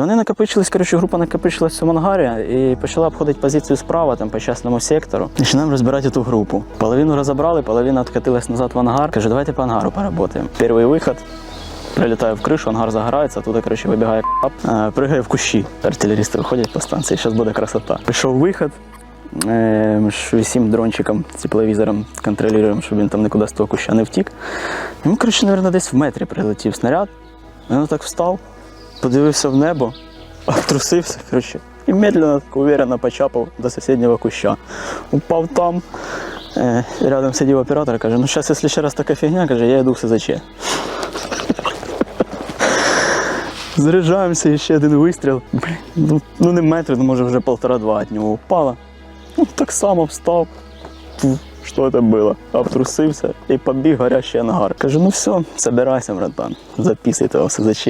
Вони накопичились, коротше, група накопичилась в цьому ангарі і почала обходити позицію справа, там по частному сектору. Починаємо розбирати ту групу. Половину розібрали, половина відкатилась назад в ангар. Каже, давайте по ангару поработаємо. Перший виход. Прилітаю в кришу, ангар загорається, туди, коротше, вибігає кап, е, пригає в кущі. Артилерісти виходять по станції, зараз буде красота. Пішов. Е, Ми ж усім дрончиком, тепловізором контролюємо, щоб він там нікуди з того куща не втік. Йому, коротше, мабуть, десь в метрі прилетів снаряд. Він так встав, подивився в небо, обтрусився, коротше, і медленно, так уверенно почапав до сусіднього куща. Упав там. Е, рядом сидів оператор, каже, ну зараз, якщо ще раз така фігня, каже, я йду в СЗЧ. Заряджаємося, і ще один вистріл. Блін, ну, ну не метр, ну може вже полтора-два від нього впало. Ну, так само встав. Що це було? Обтрусився і побіг горящий ангар. Кажу, ну все, собирайся, братан, записуй того СЗЧ.